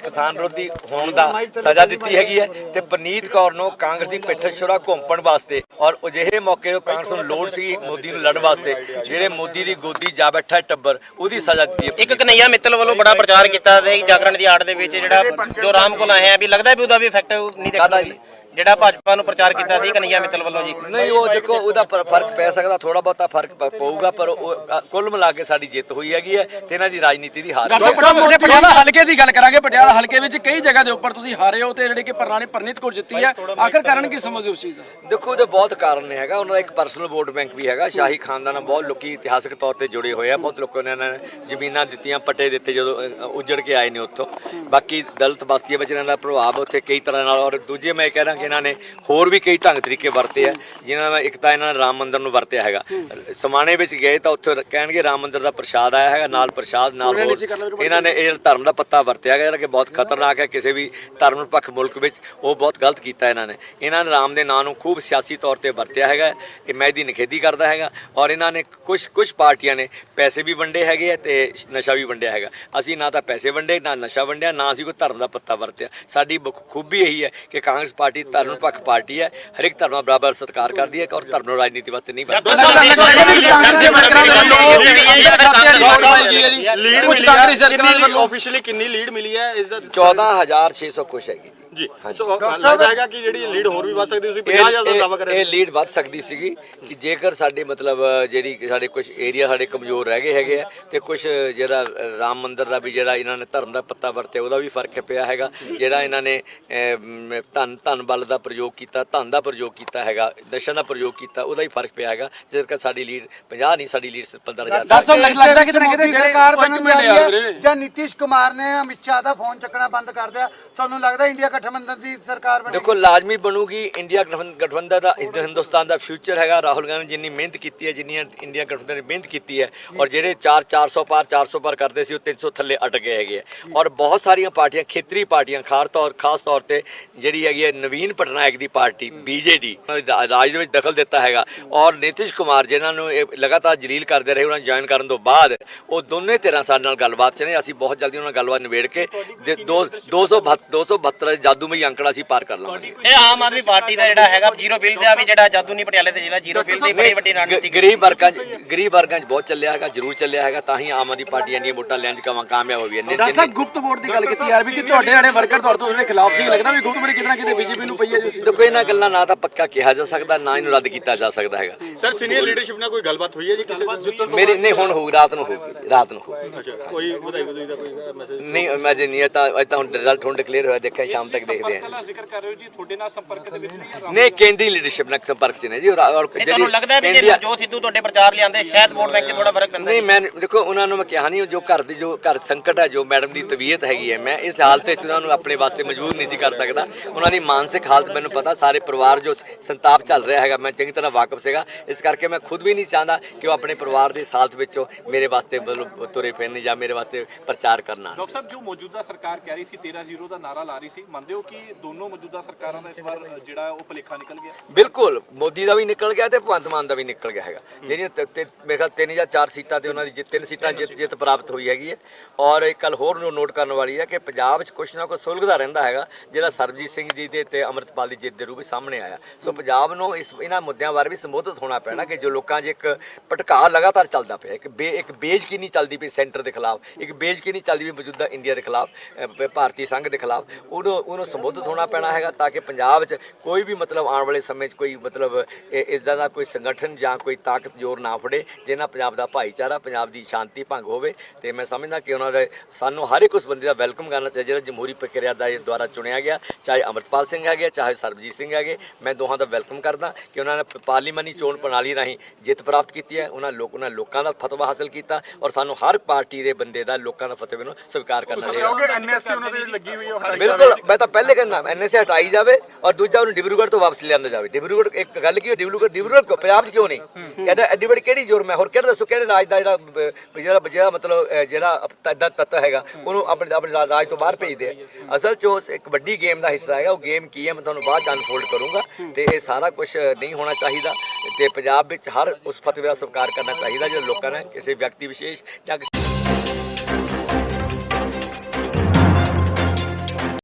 ਕਿਸਾਨ ਵਿਰੋਧੀ ਹੋਣ ਦਾ ਸਜ਼ਾ ਦਿੱਤੀ ਹੈਗੀ ਹੈ ਤੇ ਪਰਨੀਤ ਕੌਰ ਨੂੰ ਕਾਂਗਰਸ ਦੀ ਪਿੱਠ ਛੁਰਾ ਘੁੰਮਣ ਵਾਸਤੇ ਔਰ ਅਜਿਹੇ ਮੌਕੇ ਤੋਂ ਕਾਂਗਰਸ ਨੂੰ ਲੋੜ ਸੀ ਮੋਦੀ ਨੂੰ ਲੜਨ ਵਾਸਤੇ। ਜਿਹੜੇ ਮੋਦੀ ਦੀ ਗੋਦੀ ਜਾ ਬੈਠਾ ਟੱਬਰ ਉਹਦੀ ਸਜ਼ਾ ਦਿੱਤੀ ਹੈ। ਇੱਕ ਕਨਈਆ ਮਿੱਤਲ ਵੱਲੋਂ ਬੜਾ ਪ੍ਰਚਾਰ ਕੀਤਾ ਤੇ ਜਾਗਰਣ ਦੀ ਆੜ ਦੇ ਵਿੱਚ ਜਿਹੜਾ ਜੋ ਰਾਮ ਕੋਲ ਆਏ ਆ ਵੀ ਲੱਗਦਾ ਵੀ ਉਹਦਾ ਵੀ ਇਫੈਕਟ ਨਹੀਂ ਦੇਖਦਾ ਜੀ? ਜਿਹੜਾ ਭਾਜਪਾ ਨੂੰ ਪ੍ਰਚਾਰ ਕੀਤਾ ਸੀ ਕਨਈਆ ਮਿੱਤਲ ਵੱਲੋਂ ਜੀ? ਨਹੀਂ ਉਹ ਦੇਖੋ ਉਹਦਾ ਪਰ- ਫ਼ਰਕ ਪੈ ਸਕਦਾ ਥੋੜਾ ਬਹੁਤਾ ਫ਼ਰਕ ਪ- ਪਊਗਾ ਪਰ ਉਹ ਅ, ਕੁੱਲ ਮਿਲਾ ਕੇ ਸਾਡੀ ਜਿੱਤ ਹੋਈ ਹੈਗੀ ਹੈ ਤੇ ਇਹਨਾਂ ਦੀ ਰਾਜਨੀਤੀ ਦੀ ਹਾਰ ਹੈ ਡਾਕਟਰ ਸਾਹਿਬ ਮੁਝੇ ਪਟਿਆਲਾ ਹਲਕੇ ਦੀ ਗੱਲ ਕਰਾਂਗੇ ਪਟਿਆਲਾ ਹਲਕੇ ਵਿੱਚ ਕਈ ਜਗ੍ਹਾ ਦੇ ਉੱਪਰ ਤੁਸੀਂ ਹਾਰੇ ਹੋ ਤੇ ਜਿਹੜੀ ਕਿ ਪ੍ਰਣਾਲੀ ਪਰਨੀਤ ਕੌਰ ਜਿੱਤੀ ਹੈ। ਆਖਰ ਕਾਰਨ ਕੀ ਸਮਝਦੇ ਹੋ ਉਸ ਚੀਜ਼ ਦਾ? ਦੇਖੋ ਉਹਦੇ ਬਹੁਤ ਕਾਰਨ ਨੇ ਹੈਗਾ। ਉਹਨਾਂ ਦਾ ਇੱਕ ਪਰਸਨਲ ਵੋਟ ਬੈਂਕ ਵੀ ਹੈਗਾ। ਸ਼ਾਹੀ ਖਾਨਦਾਨ ਨਾਲ ਬਹੁਤ ਲੋਕੀ ਇਤਿਹਾਸਕ ਤੌਰ ਤੇ ਜੁੜੇ ਹੋਏ ਆ। ਬਹੁਤ ਲੋਕਾਂ ਨੇ ਇਹਨਾਂ ਨੇ ਜ਼ਮੀਨਾਂ ਦਿੱਤੀਆਂ ਪੱਟੇ ਦਿੱਤੇ ਜਦੋਂ ਅ, ਉਜੜ ਕੇ ਆਏ ਨੇ ਉੱਥੋਂ। ਬਾਕੀ ਦਲਿਤ ਬਸਤੀਆਂ ਵਿੱਚ ਇਹਨਾਂ ਦਾ ਪ੍ਰਭਾਵ ਉੱਥੇ ਕਈ ਤਰ੍ਹਾਂ ਨਾਲ ਔਰ ਦੂਜੇ ਮੈਂ ਕਹਿ ਰਿਹਾ ਕਿ ਇਹਨਾਂ ਨੇ ਹੋਰ ਵੀ ਕਈ ਢੰਗ ਤਰੀਕੇ ਵਰਤੇ ਆ ਜਿਨ੍ਹਾਂ ਦਾ ਇੱਕ ਤਾਂ ਇਹਨਾਂ ਨੇ ਰਾਮ ਮੰਦਿਰ ਨੂੰ ਵਰਤਿਆ ਹੈਗਾ। ਸਮਾਣੇ ਵਿੱਚ ਗਏ ਤਾਂ ਉੱਥੇ ਕਹਿਣਗੇ ਰਾਮ ਮੰਦਿਰ ਦਾ ਪ੍ਰਸ਼ਾਦ ਆਇਆ ਹੈਗਾ ਨਾਲ ਪ੍ਰਸ਼ਾਦ ਨਾਲ ਹੋਰ। ਇਹਨਾਂ ਨੇ ਇਹ ਧਰਮ ਦਾ ਪੱਤਾ ਵਰਤਿਆ ਗਿਆ ਜਿਹੜਾ ਕਿ ਬਹੁਤ ਖਤਰਨਾਕ ਹੈ ਕਿਸੇ ਵੀ ਧਰਮ ਨਿਰਪੱਖ ਮੁਲਕ ਵਿੱਚ ਉਹ ਬਹੁਤ ਗਲਤ ਕੀਤਾ ਇਹਨਾਂ ਨੇ। ਇਹਨਾਂ ਨੇ ਰਾਮ ਦੇ ਨਾਂ ਨੂੰ ਖੂਬ ਸਿਆਸੀ ਤੌਰ ਤੇ ਵਰਤਿਆ ਹੈਗਾ ਇਹ ਮੈਂ ਇਹਦੀ ਨਿਖੇਧੀ ਕਰਦਾ ਹੈਗਾ ਔਰ ਇਹਨਾਂ ਨੇ ਕੁਝ ਕੁਝ ਪਾਰਟੀਆਂ ਨੇ ਪੈਸੇ ਵੀ ਵੰਡੇ ਹੈਗੇ ਤੇ ਨਸ਼ਾ ਵੀ ਵੰਡਿਆ ਹੈਗਾ। ਅਸੀਂ ਨਾ ਤਾਂ ਪੈਸੇ ਵੰਡੇ ਨਾ ਨਸ਼ਾ ਵੰਡਿਆ ਨਾ ਅਸੀਂ ਕੋਈ ਧਰਮ ਦਾ ਪੱਤਾ ਵਰਤਿਆ। ਸਾਡੀ ਖੂਬੀ ਇਹੀ ਹੈ ਕਿ ਕਾਂਗਰਸ ਪਾਰਟੀ ਧਰਮ ਨਿਰਪੱਖ ਪਾਰਟੀ ਹੈ ਹਰ ਇੱਕ ਧਰਮ ਦਾ ਬਰਾਬਰ ਸਤਿਕਾਰ ਕਰਦੀ ਹੈ ਔਰ ਧਰਮ ਨੂੰ ਰਾਜਨੀਤੀ ਵਾਸਤੇ ਨਹੀਂ ਵਰਤਦੀ ਲੀਡ ਮਿਲੀ ਹੈ ਸਰਕਾਰਾਂ ਕਿੰਨੀ ਵੱਲੋਂ ਆਫੀਸ਼ੀਅਲੀ ਕਿੰਨੀ ਲੀਡ ਮਿਲੀ ਹੈ ਇਸ ਦਾ 14600 ਕੁਛ ਹੈਗੀ ਜੀ ਸੋ ਲੱਗਦਾ ਹੈਗਾ ਕਿ ਜਿਹੜੀ ਲੀਡ ਹੋਰ ਵੀ ਵੱਧ ਸਕਦੀ ਤੁਸੀਂ 50000 ਦਾ ਦਾਅਵਾ ਕਰ ਇਹ ਰਹੇ ਇਹ ਲੀਡ ਵੱਧ ਸਕਦੀ ਸੀਗੀ ਕਿ ਜੇਕਰ ਸਾਡੇ ਮਤਲਬ ਜਿਹੜੀ ਸਾਡੇ ਕੁਝ ਏਰੀਆ ਸਾਡੇ ਕਮਜ਼ੋਰ ਰਹਿ ਗਏ ਹੈਗੇ ਆ ਤੇ ਕੁਝ ਜਿਹੜਾ ਰਾਮ ਮੰਦਿਰ ਦਾ ਵੀ ਜਿਹੜਾ ਇਹਨਾਂ ਨੇ ਧਰਮ ਦਾ ਪੱਤਾ ਵਰਤਿਆ ਉਹਦਾ ਵੀ ਫ਼ਰਕ ਪਿਆ ਹੈਗਾ। ਜਿਹੜਾ ਇਹਨਾਂ ਨੇ ਅਮ, ਧਨ ਧਨ ਬਲ ਦਾ ਪ੍ਰਯੋਗ ਕੀਤਾ ਧਨ ਦਾ ਪ੍ਰਯੋਗ ਕੀਤਾ ਹੈਗਾ ਨਸ਼ਾ ਦਾ ਪ੍ਰਯੋਗ ਕੀਤਾ ਉਹਦਾ ਹੀ ਫ਼ਰਕ ਪਿਆ ਹੈਗਾ। ਜਿਸ ਕਰਕੇ ਸਾਡੀ ਲੀਡ 50 ਨਹੀਂ ਸਾਡੀ ਲੀਡ ਸਿਰਫ 15000 ਡਾਕਟਰ ਸਾਹਿਬ ਲੱਗ- ਲੱਗਦਾ ਕਿਤੇ ਨਾ ਕਿਤੇ ਸਰਕਾਰ ਬਣਨ ਜਾ ਯਾਦ ਰਹੀ ਰਹੇ। ਹੈ ਜਾਂ ਨਿਤਿਸ਼ ਕੁਮਾਰ ਨੇ ਅਮਿਤ ਸ਼ਾਹ ਦਾ ਫੋਨ ਚੱਕਣਾ ਬੰਦ ਕਰ ਦਿਆ। ਤੁਹਾਨੂੰ ਲੱਗਦਾ ਇੰਡੀਆ ਗਠਬੰਧਨ ਦੀ ਸਰਕਾਰ ਬਣੇ ਦੇਖੋ ਲਾਜ਼ਮੀ ਬਣੂਗੀ ਇੰਡੀਆ ਗਠਬੰ- ਗਠਬੰਧਨ ਦਾ ਹਿੰਦ- ਹਿੰਦੁਸਤਾਨ ਦਾ ਫਿਊਚਰ ਹੈਗਾ। ਰਾਹੁਲ ਗਾਂਧੀ ਜਿੰਨੀ ਮਿਹਨਤ ਕੀਤੀ ਹੈ ਜਿੰਨੀ ਇੰਡੀਆ ਗਠਬੰਧਨ ਨੇ ਮਿਹਨਤ ਕੀਤੀ ਹੈ ਔਰ ਜਿਹੜੇ 4 400 ਪਾਰ 400 ਪਾਰ ਕਰਦੇ ਸੀ ਉਹ 300 ਥੱਲੇ ਅਟ ਗਏ ਹੈਗੇ ਔਰ ਬਹੁਤ ਸਾਰੀਆਂ ਪਾਰਟੀਆਂ ਖੇਤਰੀ ਪਾਰਟੀਆਂ ਖਾਸ ਤੌਰ ਖਾਸ ਤੌਰ ਤੇ ਜਿਹੜੀ ਹੈਗੀ ਹੈ ਨਵੀਨ ਪਟਨਾਇਕ ਦੀ ਪਾਰਟੀ ਬੀਜੇਡੀ ਰਾਜ ਦੇ ਵਿੱਚ ਦਖਲ ਦਿੱਤਾ ਹੈਗਾ। ਔਰ ਨਿਤਿਸ਼ ਕੁਮਾਰ ਜਿਨ੍ਹਾਂ ਨੂੰ ਇਹ ਲਗਾਤਾਰ ਜਲੀਲ ਕਰਦੇ ਰਹੇ ਉਹਨਾਂ ਨੂੰ ਜੁਆਇਨ ਕਰਨ ਤੋਂ ਬਾਅਦ ਉਹ ਦੋਨੇ ਧਿਰਾਂ ਸਾਡੇ ਨਾਲ ਗੱਲਬਾਤ 'ਚ ਨੇ। ਅਸੀਂ ਬਹੁਤ ਜਲਦੀ ਉਹਨਾਂ ਨਾਲ ਗੱਲਬਾਤ ਨਿਬੇੜ ਕੇ ਦੇ- ਦੋ 272 272 ਜਾਦੂਮਈ ਅੰਕੜਾ ਅਸੀਂ ਪਾਰ ਕਰ ਲਵਾਂਗੇ ਇਹ ਆਮ ਆਦਮੀ ਪਾਰਟੀ ਦਾ ਜਿਹੜਾ ਹੈਗਾ ਜ਼ੀਰੋ ਬਿੱਲ ਦਾ ਵੀ ਜਿਹੜਾ ਜਾਦੂ ਨਹੀਂ ਪਟਿਆਲੇ ਤੇ ਜਿਹੜਾ ਜ਼ੀਰੋ ਬਿੱਲ ਦੀ ਬੜੀ ਵੱਡੀ ਰਣਨੀਤੀ ਗਰੀਬ ਵਰਗਾਂ 'ਚ ਗਰੀਬ ਵਰਗਾਂ 'ਚ ਬਹੁਤ ਚੱਲਿਆ ਹੈਗਾ ਜ਼ਰੂਰ ਚੱਲਿਆ ਹੈਗਾ ਤਾਂ ਹੀ ਆਮ ਆਦਮੀ ਪਾਰਟੀ ਇੰਨੀਆਂ ਵੋਟਾਂ ਲੈਣ 'ਚ ਕਮਾ ਕਾਮਯਾਬ ਹੋਈ ਹੈ। ਡਾਕਟਰ ਸਾਹਿਬ ਗੁਪਤ ਵੋਟ ਦੀ ਗੱਲ ਕੀਤੀ ਯਾਰ ਵੀ ਕਿ ਤੁਹਾਡੇ ਜਿਹੜੇ ਵਰਕਰ ਤੁਹਾਡੇ ਤੋਂ ਉਹਦੇ ਖਿਲਾਫ ਸੀ ਲੱਗਦਾ ਵੀ ਗੁਪਤ ਵੋਟ ਕਿਤੇ ਨਾ ਕਿਤੇ ਬੀਜੇਪੀ ਨੂੰ ਪਈ ਹੈ ਜੀ। ਦੇਖੋ ਇਹਨਾਂ ਗੱਲਾਂ ਨਾ ਤਾਂ ਪੱਕਾ ਕਿਹਾ ਜਾ ਸਕਦਾ ਨਾ ਇਹਨੂੰ ਰੱਦ ਕੀਤਾ ਜਾ ਸਕਦਾ ਹੈਗਾ। ਸਰ ਸੀਨੀਅਰ ਲੀਡਰਸ਼ਿਪ ਨਾਲ ਕੋਈ ਗੱਲਬਾਤ ਹੋਈ ਹੈ ਜੀ ਕਿਸੇ ਨਾਲ ਮੇਰੀ ਨਹੀਂ ਹੁਣ ਹੋਊ ਰਾਤ ਨੂੰ ਹੋਊਗੀ ਰਾਤ ਨੂੰ ਹੋਊਗੀ। ਅੱਛਾ ਕੋਈ ਵਧਾਈ ਵਧੂਈ ਦਾ ਕੋਈ ਮੈਸੇਜ ਨਹੀਂ ਮੈਂ ਜੇ ਨਹੀਂ ਤਾਂ ਅੱਜ ਤਾਂ ਹੁਣ ਰਿਜ਼ਲਟ ਹੁਣ ਡਿਕਲੇਅਰ ਹੋਇਆ ਦੇਖਾਂ ਸ਼ਾਮ ਤੱਕ ਦੇਖਦੇ ਹਾਂ ਜ਼ਿਕਰ ਕਰ ਰਹੇ ਹੋ ਜੀ ਤੁਹਾਡੇ ਨਾਲ ਸੰਪਰਕ ਦੇ ਵਿੱਚ ਨਹੀਂ ਹੈ ਨਹੀਂ ਕੇਂਦਰੀ ਲੀਡਰਸ਼ਿਪ ਨਾਲ ਸੰਪਰਕ ਚ ਨੇ ਜੀ ਔਰ ਤੁਹਾਨੂੰ ਲੱਗਦਾ ਵੀ ਜੇ ਜੋ ਸਿੱਧੂ ਤੁਹਾਡੇ ਪ੍ਰਚਾਰ ਲਿਆਂਦੇ ਸ਼ਾਇਦ ਵੋਟ ਬੈਂਕ 'ਚ ਥੋੜਾ ਫ਼ਰਕ ਪੈਂਦਾ ਨਹੀਂ ਮੈਂ ਦੇਖੋ ਉਹਨਾਂ ਨੂੰ ਮੈਂ ਕਿਹਾ ਨਹੀਂ ਜੋ ਘਰ ਦੀ ਜੋ ਘਰ ਸੰਕਟ ਹੈ ਜੋ ਮੈਡਮ ਦੀ ਤਬੀਅਤ ਹੈਗੀ ਹੈ ਮੈਂ ਇਸ ਹਾਲਤ ਵਿੱਚ ਉਹਨਾਂ ਨੂੰ ਆਪਣੇ ਵਾਸਤੇ ਮਜਬੂਰ ਨਹੀਂ ਸੀ ਕਰ ਸਕਦਾ। ਉਹਨਾਂ ਦੀ ਮਾਨਸਿਕ ਹਾਲਤ ਮੈਨੂੰ ਪਤਾ ਸਾਰੇ ਪਰਿਵਾਰ ਜੋ ਸੰਤਾਪ ਚੱਲ ਰਿਹਾ ਹੈਗਾ ਮੈਂ ਚੰਗੀ ਤਰ੍ਹਾਂ ਵਾਕਿਫ ਸੀਗਾ। ਇਸ ਕਰਕੇ ਮੈਂ ਖੁਦ ਵੀ ਨਹੀਂ ਚਾਹੁੰਦਾ ਕਿ ਉਹ ਆਪਣੇ ਪਰਿਵਾਰ ਦੀ ਇਸ ਹਾਲਤ ਵਿੱਚੋਂ ਮੇਰੇ ਵਾਸਤੇ ਮਤਲਬ ਤੁਰੇ ਫਿਰਨ ਜਾਂ ਮੇਰੇ ਵਾਸਤੇ ਪ੍ਰਚਾਰ ਕਰਨਾ ਡਾਕਟਰ ਸਾਹਿਬ ਜੋ ਮੌਜੂਦਾ ਸਰਕਾਰ ਕਹਿ ਰਹੀ ਸੀ 13-0 ਦਾ ਨਾਰਾ ਲਾ ਰਹੀ ਸੀ ਮੰਨਦੇ ਹੋ ਕਿ ਦੋਨੋਂ ਮੌਜੂਦਾ ਸਰਕਾਰਾਂ ਦਾ ਇਸ ਵਾਰ ਜਿਹੜਾ ਉਹ ਭੁਲੇਖਾ ਨਿਕਲ ਗਿਆ? ਬਿਲਕੁਲ। ਮੋਦੀ ਦਾ ਵੀ ਨਿਕਲ ਗਿਆ ਤੇ ਭਗਵੰਤ ਮਾਨ ਦਾ ਵੀ ਨਿਕਲ ਗਿਆ ਹੈਗਾ। ਜਿਹੜੀਆਂ ਤ- ਤੇ ਮੇਰੇ ਖਿਆਲ ਤਿੰਨ ਜਾਂ ਚਾਰ ਸੀਟਾਂ ਤੇ ਉਹਨਾਂ ਦੀ ਜਿੱਤ ਤਿੰਨ ਸੀਟਾਂ ਜਿੱਤ ਜਿੱਤ ਪ੍ਰਾਪਤ ਹੋਈ ਹੈਗੀ ਹੈ। ਔਰ ਇੱਕ ਗੱਲ ਹੋਰ ਨੂੰ ਨੋਟ ਕਰਨ ਵਾਲੀ ਹੈ ਕਿ ਪੰਜਾਬ 'ਚ ਕੁਛ ਨਾ ਕੁਛ ਸੁਲਝਦਾ ਰਹਿੰਦਾ ਹੈਗਾ ਜਿਹੜਾ ਸਰਬਜੀਤ ਸਿੰਘ ਜੀ ਦੇ ਤੇ ਅਮਰਤਪਾਲ ਦੀ ਜਿੱਤ ਦੇ ਰੂਪ ਵਿੱਚ ਸਾਹਮਣੇ ਆਇਆ। ਸੋ ਪੰਜਾਬ ਨੂੰ ਇਸ ਇਹਨਾਂ ਮੁੱਦਿਆਂ ਬਾਰੇ ਵੀ ਸੰਬੋਧਿਤ ਹੋਣਾ ਪੈਣਾ ਕਿ ਜੋ ਲੋਕਾਂ 'ਚ ਇੱਕ ਭਟਕਾ ਲਗਾਤਾਰ ਚੱਲਦਾ ਪਿਆ ਇੱਕ ਬੇ ਇੱਕ ਬੇਇੱਜ਼ਤੀ ਚੱਲਦੀ ਪਈ ਸੈਂਟਰ ਦੇ ਖਿਲਾਫ ਇੱਕ ਬੇਇੱਜ਼ਤੀ ਚੱਲਦੀ ਪਈ ਮੌਜੂਦਾ ਇੰਡੀਆ ਦੇ ਖਿਲਾਫ ਅ, ਭ- ਭਾਰਤੀ ਸੰਘ ਦੇ ਖਿਲਾਫ। ਉਹਨੂੰ ਉਹਨੂੰ ਸੰਬੋਧਿਤ ਹੋਣਾ ਪੈਣਾ ਹੈਗਾ ਤਾਂ ਕਿ ਪੰਜਾਬ 'ਚ ਕੋਈ ਵੀ ਮਤਲਬ ਆਉਣ ਵਾਲੇ ਸਮੇਂ 'ਚ ਕੋਈ ਮਤਲਬ ਇਸ ਦਾ ਕੋਈ ਸੰਗਠਨ ਜਾਂ ਕੋਈ ਤਾਕਤ ਜ਼ੋਰ ਨਾ ਫੜੇ ਜਿਹਨਾਂ ਪੰਜਾਬ ਦਾ ਭਾਈਚਾਰਾ ਪੰਜਾਬ ਦੀ ਸ਼ਾਂਤੀ ਭੰਗ ਹੋਵੇ। ਤੇ ਮੈਂ ਸਮਝਦਾ ਕਿ ਉਹਨਾਂ ਦਾ ਸਾਨੂੰ ਹਰ ਇੱਕ ਉਸ ਬੰਦੇ ਦਾ ਵੈਲਕਮ ਕਰਨਾ ਚਾਹੀਦਾ ਜਿਹੜਾ ਜਮਹੂਰੀ ਪ੍ਰਕਿਰਿਆ ਦਾ ਇਹ ਦੁਆਰਾ ਚੁਣਿਆ ਗਿਆ ਚਾਹੇ ਅਮਰਪਾਲ ਸਿੰਘ ਹੈਗੇ ਚਾਹੇ ਸਰਬਜੀਤ ਸਿੰਘ ਹੈਗੇ। ਮੈਂ ਦੋਹਾਂ ਦਾ ਵੈਲਕਮ ਕਰਦਾ ਕਿ ਉਹਨਾਂ ਨੇ ਪਾਰਲੀਮਾਨੀ ਚੋਣ ਪ੍ਰਣਾਲੀ ਰਾਹੀਂ ਜਿੱਤ ਪ੍ਰਾਪਤ ਕੀਤੀ ਹੈ। ਉਹਨਾਂ ਲੋਕ ਉਹਨਾਂ ਲੋਕਾਂ ਦਾ ਫਤਵਾ ਹਾਸਲ ਕੀਤਾ ਔਰ ਸਾਨੂੰ ਹਰ ਪਾਰਟੀ ਦੇ ਬੰਦੇ ਦਾ ਲੋਕਾਂ ਦਾ ਫਤਵੇ ਨੂੰ ਸਵੀਕਾਰ ਕਰਨਾ ਚਾਹੀਦਾ। ਬਿਲਕੁਲ ਮੈਂ ਤਾਂ ਪਹਿਲੇ ਕਹਿੰਦਾ ਐਨਐਸਏ ਹਟਾਈ ਜਾਵੇ ਔਰ ਦੂਜਾ ਉਹਨੂੰ ਡਿਬਰੂਗੜ੍ਹ ਤੋਂ ਵਾਪਸ ਲਿਆਂਦਾ ਜਾਵੇ। ਡਿਬਰੂਗੜ੍ਹ ਇੱਕ ਗੱਲ ਕੀ ਹੈ ਡਿਬਰੂਗੜ੍ਹ ਡਿਬਰੂਗੜ੍ਹ ਪੰਜਾਬ 'ਚ ਕਿਉਂ ਨਹੀਂ? ਕਹਿੰਦਾ ਐਡੀ ਬੜੀ ਕਿਹੜੀ ਜ਼ੋਰ ਮੈਂ ਹੋਰ ਕਿਹੜਾ ਦੱਸੋ ਕਿਹੜੇ ਰਾਜ ਦਾ ਜਿਹੜਾ ਜਿਹੜਾ ਜਿਹੜਾ ਮਤਲਬ ਜਿਹੜਾ ਇਦਾਂ ਤੱਤ ਹੈਗਾ ਉਹਨੂੰ ਆਪਣੇ ਆਪਣੇ ਰਾਜ ਤੋਂ ਬਾਹਰ ਭੇਜਦੇ ਆ ਅਸਲ 'ਚ ਉਹ ਇੱਕ ਵੱਡੀ ਗੇਮ ਦਾ ਹਿੱਸਾ ਹੈਗਾ ਉਹ ਗੇਮ ਕੀ ਹੈ ਮੈਂ ਤੁਹਾਨੂੰ ਬਾਅਦ 'ਚ ਅਨਫੋਲਡ ਕਰੂੰਗਾ। ਤੇ ਇਹ ਸਾਰਾ ਕੁਝ ਨਹੀਂ ਹੋਣਾ ਚਾਹੀਦਾ। ਤੇ ਪੰਜਾਬ ਵਿੱਚ ਹਰ ਉਸ ਫਤਵੇ ਦਾ ਸਵੀਕਾਰ ਕਰਨਾ ਚਾਹੀਦਾ ਜਿਹੜਾ ਲੋਕਾਂ ਨੇ ਕਿਸੇ ਵਿਅਕਤੀ ਵਿਸ਼ੇਸ਼ ਜਾਂ